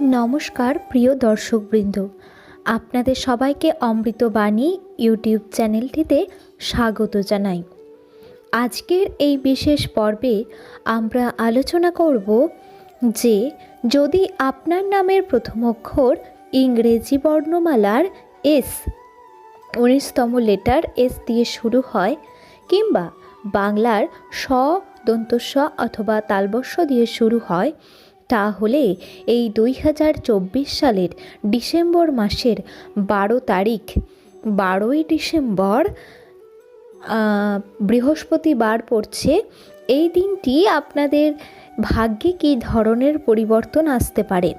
নমস্কার, প্রিয় দর্শকবৃন্দ। আপনাদের সবাইকে অমৃতবাণী ইউটিউব চ্যানেলটিতে স্বাগত জানাই। আজকের এই বিশেষ পর্বে আমরা আলোচনা করব যে, যদি আপনার নামের প্রথম অক্ষর ইংরেজি বর্ণমালার এস, উনিশতম লেটার এস দিয়ে শুরু হয়, কিংবা বাংলার স, দন্তস্ব অথবা তালবস্য দিয়ে শুরু হয় তাহলে এই দুই হাজার চব্বিশ সালের ডিসেম্বর মাসের বারো তারিখ, বারোই ডিসেম্বর বৃহস্পতিবার পড়ছে। এই দিনটি আপনাদের ভাগ্যে কী ধরনের পরিবর্তন আসতে পারে?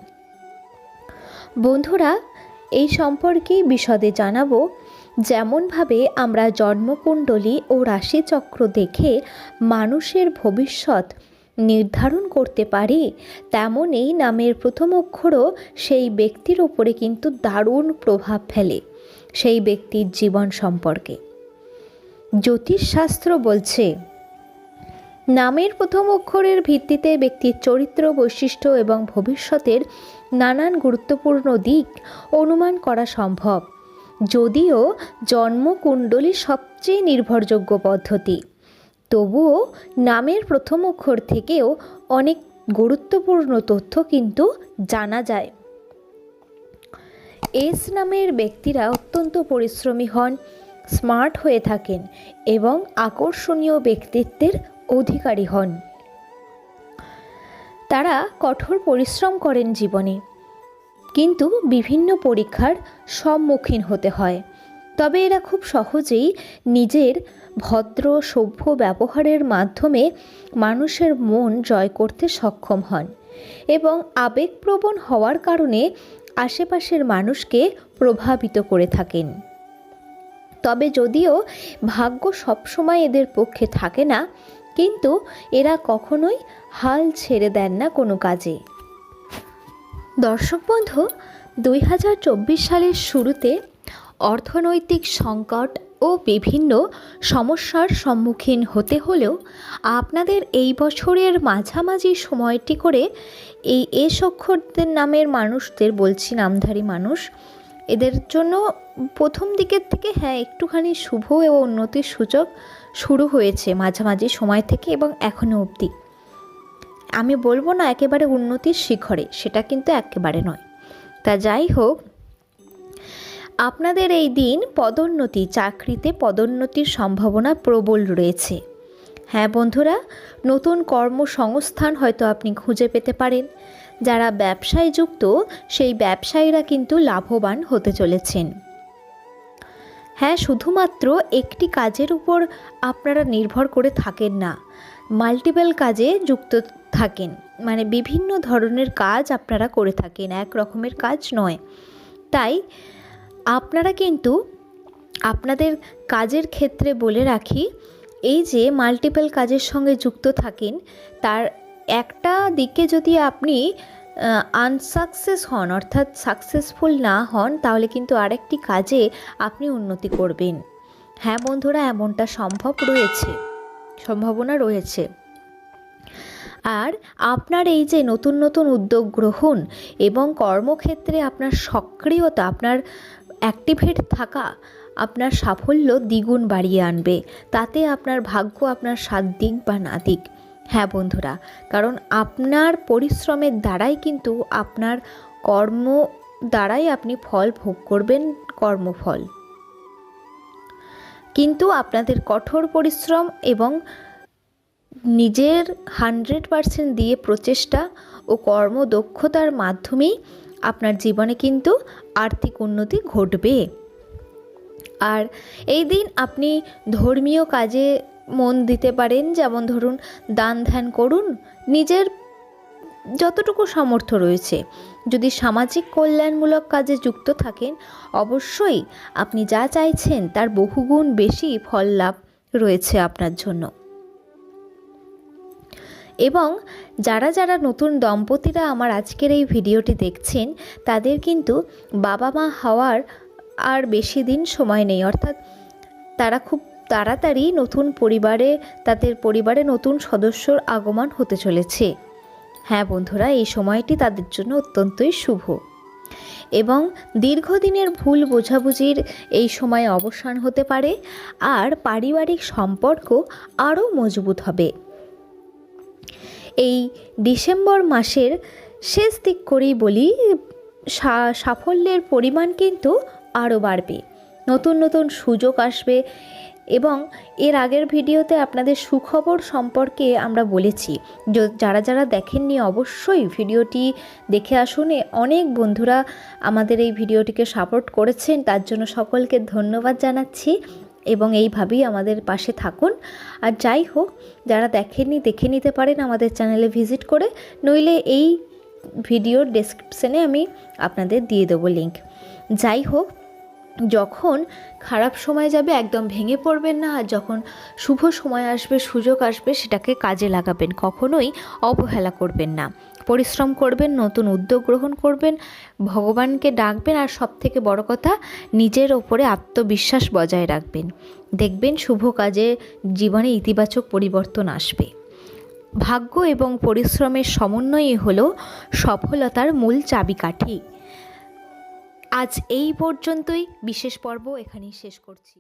বন্ধুরা, এই সম্পর্কে বিশদে জানাব। যেমনভাবে আমরা জন্মকুণ্ডলী ও রাশিচক্র দেখে মানুষের ভবিষ্যৎ নির্ধারণ করতে পারি, তেমনই নামের প্রথম অক্ষরও সেই ব্যক্তির ওপরে কিন্তু দারুণ প্রভাব ফেলে, সেই ব্যক্তির জীবন সম্পর্কে। জ্যোতিষশাস্ত্র বলছে, নামের প্রথম অক্ষরের ভিত্তিতে ব্যক্তির চরিত্র, বৈশিষ্ট্য এবং ভবিষ্যতের নানান গুরুত্বপূর্ণ দিক অনুমান করা সম্ভব, যদিও জন্মকুণ্ডলী সবচেয়ে নির্ভরযোগ্য পদ্ধতি। তবুও নামের প্রথম অক্ষর থেকেও অনেক গুরুত্বপূর্ণ তথ্য কিন্তু জানা যায়। এস নামের ব্যক্তিরা অত্যন্ত পরিশ্রমী হন, স্মার্ট হয়ে থাকেন এবং আকর্ষণীয় ব্যক্তিত্বের অধিকারী হন। তারা কঠোর পরিশ্রম করেন জীবনে, কিন্তু বিভিন্ন পরীক্ষার সম্মুখীন হতে হয়। তবে এরা খুব সহজেই নিজের ভদ্র, সভ্য ব্যবহারের মাধ্যমে মানুষের মন জয় করতে সক্ষম হন এবং আবেগপ্রবণ হওয়ার কারণে আশেপাশের মানুষকে প্রভাবিত করে থাকেন। তবে যদিও ভাগ্য সবসময় এদের পক্ষে থাকে না, কিন্তু এরা কখনোই হাল ছেড়ে দেন না কোনো কাজে। দর্শক বন্ধু, দুই হাজার চব্বিশ সালের শুরুতে অর্থনৈতিক সংকট ও বিভিন্ন সমস্যার সম্মুখীন হতে হলেও আপনাদের এই বছরের মাঝামাঝি সময়টি করে এই এস অক্ষরদের নামের মানুষদের বলছি, নামধারী মানুষ। এদের জন্য প্রথম দিকের থেকে হ্যাঁ একটুখানি শুভ ও উন্নতির সূচক শুরু হয়েছে মাঝামাঝি সময় থেকে এবং এখনও অবধি। আমি বলব না একেবারে উন্নতির শিখরে, সেটা কিন্তু একেবারে নয়। তা যাই হোক আপনাদের এই দিন পদোন্নতি, চাকরিতে পদোন্নতির সম্ভাবনা প্রবল রয়েছে। হ্যাঁ বন্ধুরা, নতুন কর্মসংস্থান হয়তো আপনি খুঁজে পেতে পারেন। যারা ব্যবসায় যুক্ত, সেই ব্যবসায়ীরা কিন্তু লাভবান হতে চলেছেন। হ্যাঁ শুধুমাত্র একটি কাজের উপর আপনারা নির্ভর করে থাকেন না মাল্টিপল কাজে যুক্ত থাকেন। মানে বিভিন্ন ধরনের কাজ আপনারা করে থাকেন, এক রকমের কাজ নয়। তাই আপনারা কিন্তু আপনাদের কাজের ক্ষেত্রে বলে রাখি, এই যে মাল্টিপল কাজের সঙ্গে যুক্ত থাকেন, তার একটা দিকে যদি আপনি আনসাকসেস হন, অর্থাৎ সাকসেসফুল না হন, তাহলে কিন্তু আরেকটি কাজে আপনি উন্নতি করবেন। হ্যাঁ বন্ধুরা, এমনটা সম্ভব রয়েছে, সম্ভাবনা রয়েছে। আর আপনার এই যে নতুন নতুন উদ্যোগ গ্রহণ এবং কর্মক্ষেত্রে আপনার সক্রিয়তা, আপনার অ্যাক্টিভেট থাকা আপনার সাফল্য দ্বিগুণ বাড়িয়ে আনবে। তাতে আপনার ভাগ্য আপনার সাত দিক বা না দিক। হ্যাঁ বন্ধুরা, কারণ আপনার পরিশ্রমের দ্বারাই কিন্তু আপনার কর্ম দ্বারাই আপনি ফল ভোগ করবেন কর্মফল। কিন্তু আপনাদের কঠোর পরিশ্রম এবং নিজের হান্ড্রেড পারসেন্ট দিয়ে প্রচেষ্টা ও কর্মদক্ষতার মাধ্যমেই আপনার জীবনে কিন্তু আর্থিক উন্নতি ঘটবে। আর এই দিন আপনি ধর্মীয় কাজে মন দিতে পারেন, যেমন ধরুন দান ধ্যান করুন, নিজের যতটুকু সামর্থ্য রয়েছে। যদি সামাজিক কল্যাণমূলক কাজে যুক্ত থাকেন, অবশ্যই আপনি যা চাইছেন তার বহুগুণ বেশি ফল লাভ রয়েছে আপনার জন্য। এবং যারা যারা নতুন দম্পতিরা আমার আজকের এই ভিডিওটি দেখছেন, তাদের কিন্তু বাবা মা হওয়ার আর বেশি দিন সময় নেই। অর্থাৎ তারা খুব তাড়াতাড়ি নতুন পরিবারে, তাদের পরিবারে নতুন সদস্যর আগমন হতে চলেছে। হ্যাঁ বন্ধুরা, এই সময়টি তাদের জন্য অত্যন্তই শুভ। এবং দীর্ঘদিনের ভুল বোঝাবুঝির এই সময় অবসান হতে পারে, আর পারিবারিক সম্পর্ক আরও মজবুত হবে। এই ডিসেম্বর মাসের শেষ দিক করেই বলি সাফল্যের পরিমাণ কিন্তু আরও বাড়বে। নতুন নতুন সুযোগ আসবে এবং এর আগের ভিডিওতে আপনাদের সুখবর সম্পর্কে আমরা বলেছি। যারা যারা দেখেননি অবশ্যই ভিডিওটি দেখে আসুন। অনেক বন্ধুরা আমাদের এই ভিডিওটিকে সাপোর্ট করেছেন, তার জন্য সকলকে ধন্যবাদ জানাচ্ছি। এবং এইভাবেই আমাদের পাশে থাকুন। আর যাই হোক, যারা দেখেননি, দেখে নিতে পারেন আমাদের চ্যানেলে ভিজিট করে। নইলে এই ভিডিওর ডেসক্রিপশানে আমি আপনাদের দিয়ে দেবো লিঙ্ক যাই হোক যখন খারাপ সময় যাবে, একদম ভেঙে পড়বেন না। আর যখন শুভ সময় আসবে, সুযোগ আসবে, সেটাকে কাজে লাগাবেন। কখনোই অবহেলা করবেন না। পরিশ্রম করবেন, নতুন উদ্যোগ গ্রহণ করবেন, ভগবানকে ডাকবেন, আর সব থেকে বড় কথা, নিজের ওপরে আত্মবিশ্বাস বজায় রাখবেন। দেখবেন শুভ কাজে জীবনে ইতিবাচক পরিবর্তন আসবে। ভাগ্য এবং পরিশ্রমের সমন্বয়ই হলো সফলতার মূল চাবিকাঠি। আজ এই পর্যন্তই বিশেষ পর্ব এখানেই শেষ করছি।